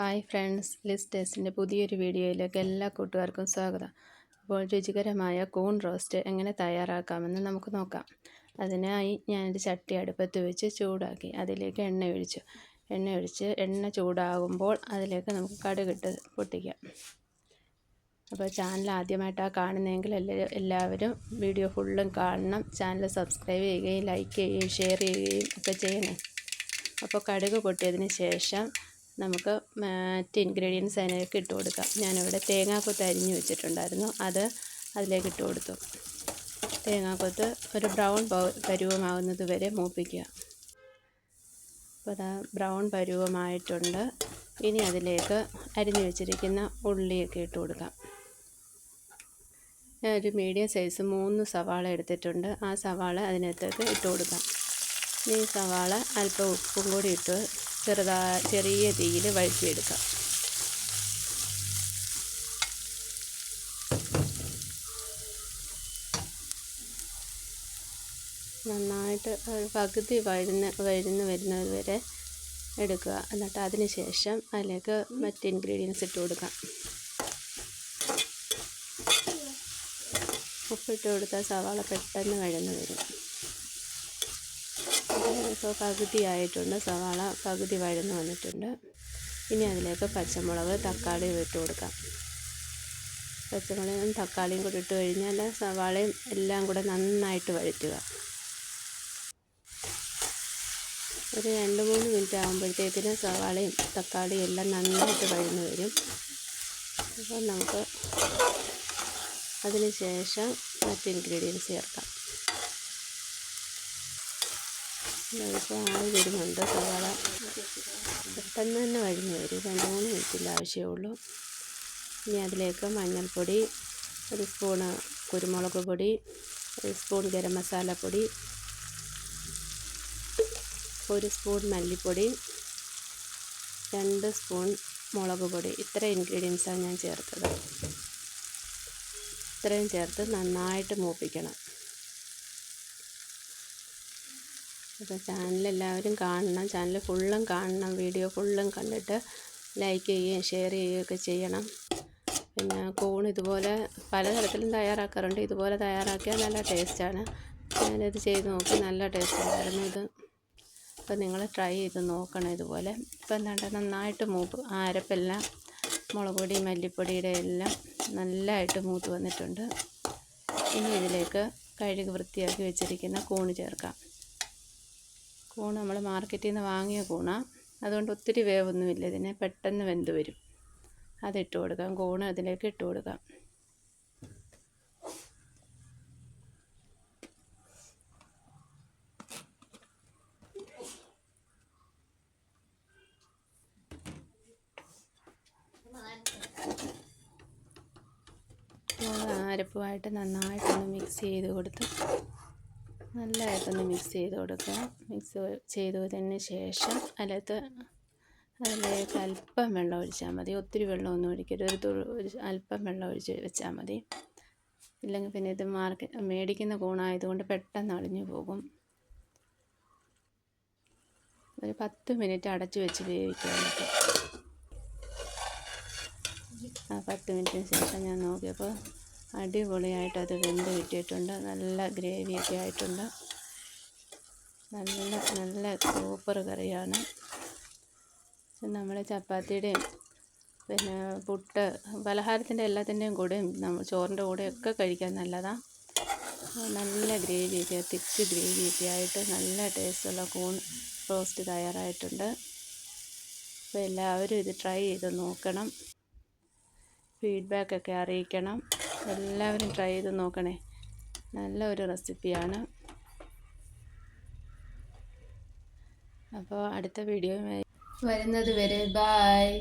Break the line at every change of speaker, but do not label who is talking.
Hi friends ലിസ്റ്റേഴ്സിന്റെ പുതിയൊരു വീഡിയോയിലേക്ക് എല്ലാ കൂട്ടുകാർക്കും സ്വാഗതം. അപ്പോൾ രുചികരമായ കൂൺ റോസ്റ്റ് എങ്ങനെ തയ്യാറാക്കാമെന്ന് നമുക്ക് നോക്കാം. അതിനായി ഞാനൊരു ചട്ടി അടുപ്പത്ത് വെച്ച് ചൂടാക്കി അതിലേക്ക് എണ്ണ ഒഴിച്ചു. എണ്ണ ഒഴിച്ച് എണ്ണ ചൂടാകുമ്പോൾ അതിലേക്ക് നമുക്ക് കടുകിട്ട് പൊട്ടിക്കാം. അപ്പോൾ ചാനൽ ആദ്യമായിട്ടാണ് കാണുന്നതെങ്കിൽ എല്ലാവരും വീഡിയോ ഫുള്ളും കാണണം. ചാനൽ സബ്സ്ക്രൈബ് ചെയ്യുകയും ലൈക്ക് ചെയ്യുകയും ഷെയർ ചെയ്യുകയും ഒക്കെ ചെയ്യണേ. അപ്പോൾ കടുക് പൊട്ടിയതിന് ശേഷം നമുക്ക് മറ്റ് ഇൻഗ്രീഡിയൻസ് അതിലേക്ക് ഇട്ട് കൊടുക്കാം. ഞാനിവിടെ തേങ്ങാക്കൊത്ത് അരിഞ്ഞ് വെച്ചിട്ടുണ്ടായിരുന്നു. അത് അതിലേക്ക് ഇട്ട് കൊടുത്തു. തേങ്ങാക്കൊത്ത് ഒരു ബ്രൗൺ പരുവമാകുന്നത് വരെ മൂപ്പിക്കുക. അപ്പോൾ അതാ ബ്രൗൺ പരുവമായിട്ടുണ്ട്. ഇനി അതിലേക്ക് അരിഞ്ഞു വെച്ചിരിക്കുന്ന ഉള്ളിയൊക്കെ ഇട്ട് കൊടുക്കാം. ഞാൻ ഒരു മീഡിയം സൈസ് മൂന്ന് സവാള എടുത്തിട്ടുണ്ട്. ആ സവാള അതിനകത്തേക്ക് ഇട്ട് കൊടുക്കാം. ഈ സവാള അല്പം ഉപ്പും കൂടി ഇട്ട് ചെറുതായി ചെറിയ തീയിൽ വഴറ്റിയെടുക്കാം. നന്നായിട്ട് പകുതി വഴുന്ന് വഴുന്ന് വരുന്നത് വരെ എടുക്കുക. എന്നിട്ട് അതിന് ശേഷം അതിലേക്ക് മറ്റ് ഇൻഗ്രീഡിയൻസ് ഇട്ട് കൊടുക്കാം. ഉപ്പിട്ട് കൊടുത്താൽ സവാള പെട്ടെന്ന് വഴന്ന് വരും. ഇപ്പോൾ പകുതി ആയിട്ടുണ്ട് സവാള പകുതി വഴന്ന് വന്നിട്ടുണ്ട്. ഇനി അതിലേക്ക് പച്ചമുളക് തക്കാളി ഇട്ട് കൊടുക്കാം. പച്ചമുളകും തക്കാളിയും കൂടി ഇട്ട് കഴിഞ്ഞാൽ സവാളയും എല്ലാം കൂടെ നന്നായിട്ട് വഴറ്റുക. ഒരു രണ്ട് മൂന്ന് മിനിറ്റ് ആകുമ്പോഴത്തേക്കിന് സവാളയും തക്കാളിയും എല്ലാം നന്നായിട്ട് വഴന്ന് വരും. അപ്പോൾ നമുക്ക് അതിന് ശേഷം മറ്റ് ഇൻഗ്രീഡിയൻസ് ചേർക്കാം. ഇപ്പോൾ ആയി വരുന്നുണ്ട്. സവാള പെട്ടെന്ന് തന്നെ വഴിഞ്ഞ് വരും. രണ്ട് മൂന്ന് മിനിറ്റിന്റെ ആവശ്യമേ ഇനി അതിലേക്ക് മഞ്ഞൾപ്പൊടി ഒരു സ്പൂണ് കുരുമുളക് പൊടി ഒരു സ്പൂൺ ഗരം മസാലപ്പൊടി ഒരു സ്പൂൺ മല്ലിപ്പൊടി രണ്ട് സ്പൂൺ മുളക് പൊടി. ഇത്ര ഇൻഗ്രീഡിയൻസാണ് ഞാൻ ചേർത്തത്. ഇത്രയും ചേർത്ത് നന്നായിട്ട് മൂപ്പിക്കണം. അപ്പോൾ ചാനൽ എല്ലാവരും കാണണം ചാനൽ ഫുള്ളും കാണണം വീഡിയോ ഫുള്ളും കണ്ടിട്ട് ലൈക്ക് ചെയ്യുകയും ഷെയർ ചെയ്യുകയൊക്കെ ചെയ്യണം. പിന്നെ കോൺ ഇതുപോലെ പലതരത്തിലും തയ്യാറാക്കാറുണ്ട്. ഇതുപോലെ തയ്യാറാക്കിയാൽ നല്ല ടേസ്റ്റാണ് ഞാനിത് ചെയ്ത് നോക്കി നല്ല ടേസ്റ്റ് ഉണ്ടായിരുന്നു ഇത്. അപ്പോൾ നിങ്ങൾ ട്രൈ ചെയ്ത് നോക്കണം ഇതുപോലെ. ഇപ്പോൾ എന്താണ്ട് നന്നായിട്ട് മൂപ്പ് അരപ്പെല്ലാം മുളക് പൊടി മല്ലിപ്പൊടിയുടെ എല്ലാം നല്ലതായിട്ട് മൂത്ത് വന്നിട്ടുണ്ട്. ഇനി ഇതിലേക്ക് കഴുകി വൃത്തിയാക്കി വെച്ചിരിക്കുന്ന കൂണ് ചേർക്കാം. കൂൺ നമ്മൾ മാർക്കറ്റിൽ നിന്ന് വാങ്ങിയ കൂണാണ് അതുകൊണ്ട് ഒത്തിരി വേവൊന്നുമില്ല. ഇതിനെ പെട്ടെന്ന് വെന്ത് വരും. അതിട്ട് കൊടുക്കാം. കൂണ് അതിലേക്ക് ഇട്ട് കൊടുക്കാം. അരപ്പുമായിട്ട് നന്നായിട്ടൊന്ന് മിക്സ് ചെയ്ത് കൊടുത്ത് നല്ലതായിട്ടൊന്ന് മിക്സ് ചെയ്ത് കൊടുക്കുക. മിക്സ് ചെയ്തതിന് ശേഷം അതിനകത്ത് അതിലേക്ക് അല്പം വെള്ളം ഒഴിച്ചാൽ മതി. ഒത്തിരി വെള്ളമൊന്നും ഒഴിക്കരുത്. ഒരു തുള്ളി ഒരു അല്പം വെള്ളം ഒഴിച്ച് വെച്ചാൽ മതി. ഇല്ലെങ്കിൽ പിന്നെ ഇത് മാർക്കറ്റ് മേടിക്കുന്ന കൂണായതുകൊണ്ട് പെട്ടെന്ന് അളിഞ്ഞു പോകും. ഒരു പത്ത് മിനിറ്റ് അടച്ച് വെച്ച് വേവിക്കാൻ പറ്റും ആ പത്ത് മിനിറ്റിന് ശേഷം ഞാൻ നോക്കിയപ്പോൾ അടിപൊളിയായിട്ട് അത് വെന്ത് കിട്ടിയിട്ടുണ്ട്. നല്ല ഗ്രേവിയൊക്കെ ആയിട്ടുണ്ട്. നല്ല നല്ല സൂപ്പർ കറിയാണ്. നമ്മൾ ചപ്പാത്തിയുടെയും പിന്നെ പുട്ട് പലഹാരത്തിന്റെ എല്ലാത്തിന്റെയും കൂടെയും നമ്മൾ ചോറിന്റെ കൂടെയൊക്കെ കഴിക്കാൻ നല്ലതാണ് നല്ല ഗ്രേവിയൊക്കെ തിക്ക് ഗ്രേവിയൊക്കെ ആയിട്ട് നല്ല ടേസ്റ്റുള്ള കൂൺ റോസ്റ്റ് തയ്യാറായിട്ടുണ്ട്. അപ്പോൾ എല്ലാവരും ഇത് ട്രൈ ചെയ്ത് നോക്കണം. ഫീഡ്ബാക്കൊക്കെ അറിയിക്കണം. എല്ലാവരും ട്രൈ ചെയ്ത് നോക്കണേ. നല്ല ഒരു റെസിപ്പിയാണ് അപ്പോൾ അടുത്ത വീഡിയോ വരുന്നത് വരെ ബായ്